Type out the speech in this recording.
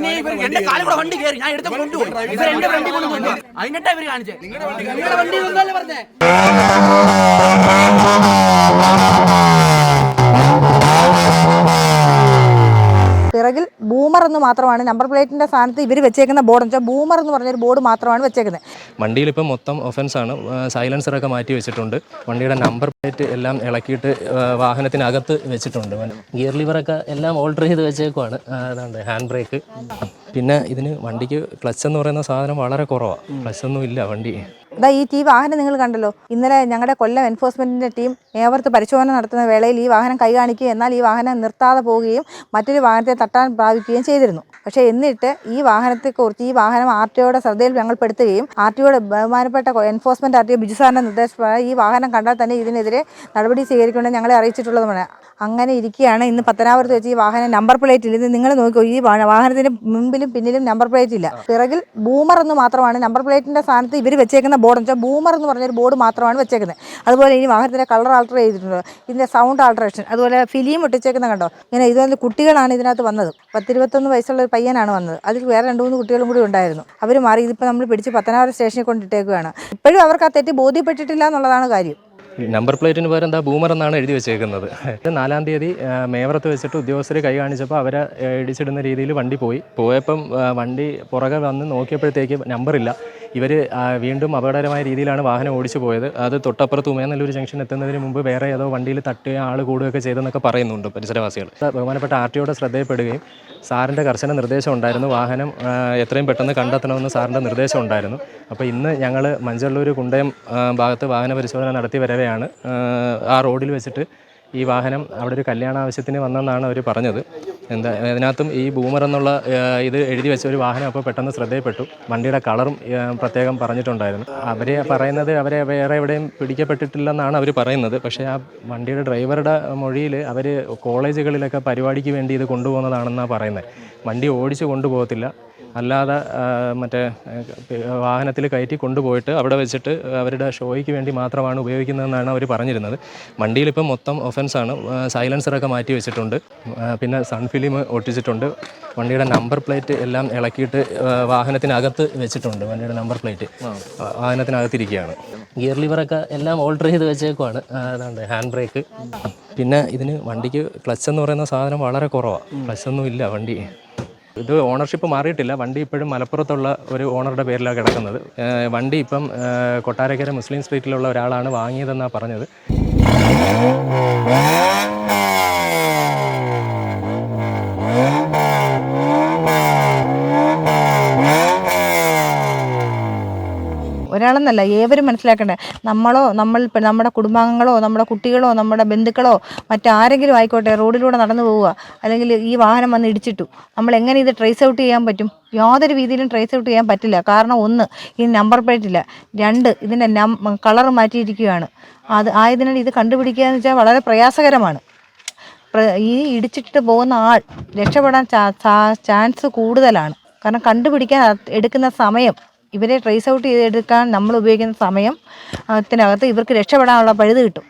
പിന്നെ ഇവർ എന്റെ കാലം കൂടെ വണ്ടി കയറി. ഞാൻ എടുത്ത് കൊണ്ടുപോയി. ഇവർ എന്റെ വണ്ടി കൊണ്ടുപോയി അതിനിട്ടാ ഇവർ കാണിച്ചേ. നിങ്ങളുടെ വണ്ടി വന്നല്ലേ പറഞ്ഞേ പിറകിൽ ബൂമർ എന്ന് മാത്രമാണ് നമ്പർ പ്ലേറ്റിന്റെ സ്ഥാനത്ത് ഇവർ വെച്ചേക്കുന്ന ബോർഡ് എന്ന് വെച്ചാൽ ബൂമർ എന്ന് പറഞ്ഞൊരു ബോർഡ് മാത്രമാണ് വെച്ചേക്കുന്നത്. വണ്ടിയിൽ ഇപ്പം മൊത്തം ആണ്. സൈലൻസറൊക്കെ മാറ്റി വെച്ചിട്ടുണ്ട്. വണ്ടിയുടെ നമ്പർ പ്ലേറ്റ് എല്ലാം ഇളക്കിയിട്ട് വാഹനത്തിനകത്ത് വെച്ചിട്ടുണ്ട്. ഗിയർ ലിവറൊക്കെ എല്ലാം ഓൾട്ടർ ചെയ്ത് വെച്ചേക്കുവാണ്. അതാണ് ഹാൻഡ് ബ്രേക്ക് പിന്നെ ഇതിന് വണ്ടിക്ക് ക്ലച്ച് എന്ന് പറയുന്ന സാധനം വളരെ കുറവാണ് ക്ലച്ച് ഒന്നും ഇല്ല വണ്ടി. ഇതാ ഈ ടീ വാഹനം നിങ്ങൾ കണ്ടല്ലോ. ഇന്നലെ ഞങ്ങളുടെ കൊല്ലം എൻഫോഴ്സ്മെന്റിന്റെ ടീം ഏവർത്ത് പരിശോധന നടത്തുന്ന വേളയിൽ ഈ വാഹനം കൈ കാണിക്കുകയും എന്നാൽ ഈ വാഹനം നിർത്താതെ പോവുകയും മറ്റൊരു വാഹനത്തെ തട്ടാൻ പ്രാപിക്കുകയും ചെയ്തിരുന്നു. പക്ഷേ എന്നിട്ട് ഈ വാഹനത്തെക്കുറിച്ച് ഈ വാഹനം ആർ ടി ഒയുടെ ശ്രദ്ധയിൽ ഞങ്ങൾ പെടുത്തുകയും ആർ ടി ഒയുടെ ബഹുമാനപ്പെട്ട enforcement R T O Biju സാറിന്റെ നിർദ്ദേശപ്രകാരം ഈ വാഹനം കണ്ടാൽ തന്നെ ഇതിനെതിരെ നടപടി സ്വീകരിക്കുമെന്ന് ഞങ്ങളെ അറിയിച്ചിട്ടുള്ളതുമാണ്. അങ്ങനെ ഇരിക്കുകയാണ് ഇന്ന് പത്തനാപുരത്ത് വെച്ച് ഈ വാഹനം നമ്പർ പ്ലേറ്റ് ഇത് നിങ്ങൾ നോക്കൂ ഈ വാഹനത്തിന് മുമ്പിലും പിന്നിലും നമ്പർ പ്ലേറ്റ് ഇല്ല. പിറകിൽ ബൂമർ എന്ന് മാത്രമാണ് നമ്പർ പ്ലേറ്റിന്റെ സ്ഥാനത്ത് ഇവർ വെച്ചേക്കുന്ന ബോർഡ് എന്ന് വെച്ചാൽ ബൂമർ എന്ന് പറഞ്ഞൊരു ബോർഡ് മാത്രമാണ് വെച്ചേക്കുന്നത്. അതുപോലെ ഇനി വാഹനത്തിന്റെ കളർ ആൾട്ടർ ചെയ്തിട്ടുണ്ട്. ഇതിന്റെ സൗണ്ട് ആൾട്രേഷൻ അതുപോലെ ഫിലിം ഒട്ടിച്ചേക്കുന്ന കണ്ടോ? ഇങ്ങനെ ഇതുപോലെ കുട്ടികളാണ് ഇതിനകത്ത് വന്നത്. പത്തിരുപത്തൊന്ന് വയസ്സുള്ള ഒരു പയ്യനാണ് വന്നത്. അതിൽ വേറെ രണ്ട് മൂന്ന് കുട്ടികളും കൂടി ഉണ്ടായിരുന്നു. അവർ മാറി ഇതിപ്പോൾ നമ്മൾ പിടിച്ച് പത്തനാപുരം സ്റ്റേഷനിൽ കൊണ്ടിട്ടേക്കുകയാണ് ഇപ്പോഴും അവർക്ക് ആ തെറ്റ് ബോധ്യപ്പെട്ടിട്ടില്ല എന്നുള്ളതാണ് കാര്യം. നമ്പർ പ്ലേറ്റിന് പകരം എന്താ ബൂമർ എന്നാണ് എഴുതി വെച്ചേക്കുന്നത്. നാലാം തീയതി മേവറത്ത് വെച്ചിട്ട് ഉദ്യോഗസ്ഥർ കൈ കാണിച്ചപ്പോൾ അവരെ ഇടിച്ചിടുന്ന രീതിയിൽ വണ്ടി പോയി. പോയപ്പം വണ്ടി പുറകെ വന്ന് നോക്കിയപ്പോഴത്തേക്ക് നമ്പറില്ല. ഇവർ വീണ്ടും അപകടകരമായ രീതിയിലാണ് വാഹനം ഓടിച്ചു പോയത്. അത് തൊട്ടപ്പുറത്ത് ഉമയനല്ലൂർ ജംഗ്ഷൻ എത്തുന്നതിന് മുമ്പ് വേറെ ഏതോ വണ്ടിയിൽ തട്ടുക ആൾ കൂടുകയൊക്കെ ചെയ്തെന്നൊക്കെ പറയുന്നുണ്ട് പരിസരവാസികൾ. ബഹുമാനപ്പെട്ട ആർ ടിഒയുടെ ശ്രദ്ധയിൽപ്പെടുകയും സാറിന്റെ കർശന നിർദ്ദേശം ഉണ്ടായിരുന്നു. വാഹനം എത്രയും പെട്ടെന്ന് കണ്ടെത്തണമെന്ന് സാറിന്റെ നിർദ്ദേശം ഉണ്ടായിരുന്നു. അപ്പോൾ ഇന്ന് ഞങ്ങൾ മഞ്ചള്ളൂർ കുണ്ടയം ഭാഗത്ത് വാഹന പരിശോധന നടത്തി വരവെയാണ്. ആ റോഡിൽ വെച്ചിട്ട് ഈ വാഹനം അവിടെ ഒരു കല്യാണ ആവശ്യത്തിന് വന്നെന്നാണ് അവർ പറഞ്ഞത്. എന്താ അതിനകത്തും ഈ ബൂമർ എന്നുള്ള ഇത് എഴുതി വെച്ച ഒരു വാഹനം അപ്പോൾ പെട്ടെന്ന് ശ്രദ്ധയിൽപ്പെട്ടു. വണ്ടിയുടെ കളറും പ്രത്യേകം പറഞ്ഞിട്ടുണ്ടായിരുന്നു. അവർ പറയുന്നത് അവരെ വേറെ എവിടെയും പിടിക്കപ്പെട്ടിട്ടില്ലെന്നാണ് അവർ പറയുന്നത്. പക്ഷേ ആ വണ്ടിയുടെ ഡ്രൈവറുടെ മൊഴിയിൽ അവർ കോളേജുകളിലൊക്കെ പരിപാടിക്ക് വേണ്ടി ഇത് കൊണ്ടുപോകുന്നതാണെന്നാണ് പറയുന്നത്. വണ്ടി ഓടിച്ച് കൊണ്ടുപോകത്തില്ല. അല്ലാതെ മറ്റേ വാഹനത്തിൽ കയറ്റി കൊണ്ടുപോയിട്ട് അവിടെ വെച്ചിട്ട് അവരുടെ ഷോയ്ക്ക് വേണ്ടി മാത്രമാണ് ഉപയോഗിക്കുന്നതെന്നാണ് അവർ പറഞ്ഞിരുന്നത്. വണ്ടിയിലിപ്പം മൊത്തം ഒഫൻസാണ് സൈലൻസറൊക്കെ മാറ്റി വെച്ചിട്ടുണ്ട്. പിന്നെ സൺ ഫിലിം ഒട്ടിച്ചിട്ടുണ്ട്. വണ്ടിയുടെ നമ്പർ പ്ലേറ്റ് എല്ലാം ഇളക്കിയിട്ട് വാഹനത്തിനകത്ത് വെച്ചിട്ടുണ്ട്. വണ്ടിയുടെ നമ്പർ പ്ലേറ്റ് വാഹനത്തിനകത്തിരിക്കുകയാണ്. ഗിയർ ലിവറൊക്കെ എല്ലാം ഓൾട്ടർ ചെയ്ത് വെച്ചേക്കുവാണ്. അതാണ് അതാണ്ട് ഹാൻഡ് ബ്രേക്ക് പിന്നെ ഇതിന് വണ്ടിക്ക് ക്ലച്ച് എന്ന് പറയുന്ന സാധനം വളരെ കുറവാണ് ക്ലച്ച് ഒന്നും ഇല്ല വണ്ടി. ഇത് ഓണർഷിപ്പ് മാറിയിട്ടില്ല. വണ്ടി ഇപ്പോഴും മലപ്പുറത്തുള്ള ഒരു ഓണറുടെ പേരിലാണ് കിടക്കുന്നത്. വണ്ടി ഇപ്പം കൊട്ടാരക്കര മുസ്ലിം സ്ട്രീറ്റിലുള്ള ഒരാളാണ് വാങ്ങിയതെന്നാണ് പറഞ്ഞത്. ഒരാളെന്നല്ല ഏവരും മനസ്സിലാക്കേണ്ടത് നമ്മളോ നമ്മൾ നമ്മുടെ കുടുംബാംഗങ്ങളോ നമ്മുടെ കുട്ടികളോ നമ്മുടെ ബന്ധുക്കളോ മറ്റാരെങ്കിലും ആയിക്കോട്ടെ റോഡിലൂടെ നടന്നു പോവുക അല്ലെങ്കിൽ ഈ വാഹനം വന്ന് ഇടിച്ചിട്ടു. നമ്മൾ എങ്ങനെ ഇത് ട്രേസ് ഔട്ട് ചെയ്യാൻ പറ്റും? യാതൊരു രീതിയിലും ട്രേസ് ഔട്ട് ചെയ്യാൻ പറ്റില്ല. കാരണം ഒന്ന് ഈ നമ്പർ പ്ലേറ്റ് ഇല്ല. രണ്ട് ഇതിന്റെ കളർ മാറ്റിയിരിക്കുകയാണ്. അത് ആയതിനാൽ ഇത് കണ്ടുപിടിക്കുക എന്ന് വെച്ചാൽ വളരെ പ്രയാസകരമാണ്. ഈ ഇടിച്ചിട്ട് പോകുന്ന ആൾ രക്ഷപ്പെടാൻ ചാൻസ് കൂടുതലാണ്. കാരണം കണ്ടുപിടിക്കാൻ എടുക്കുന്ന സമയം ഇവരെ ട്രേസ് ഔട്ട് ചെയ്തെടുക്കാൻ നമ്മൾ ഉപയോഗിക്കുന്ന സമയം അതിനകത്ത് ഇവർക്ക് രക്ഷപ്പെടാനുള്ള പഴുത് കിട്ടും.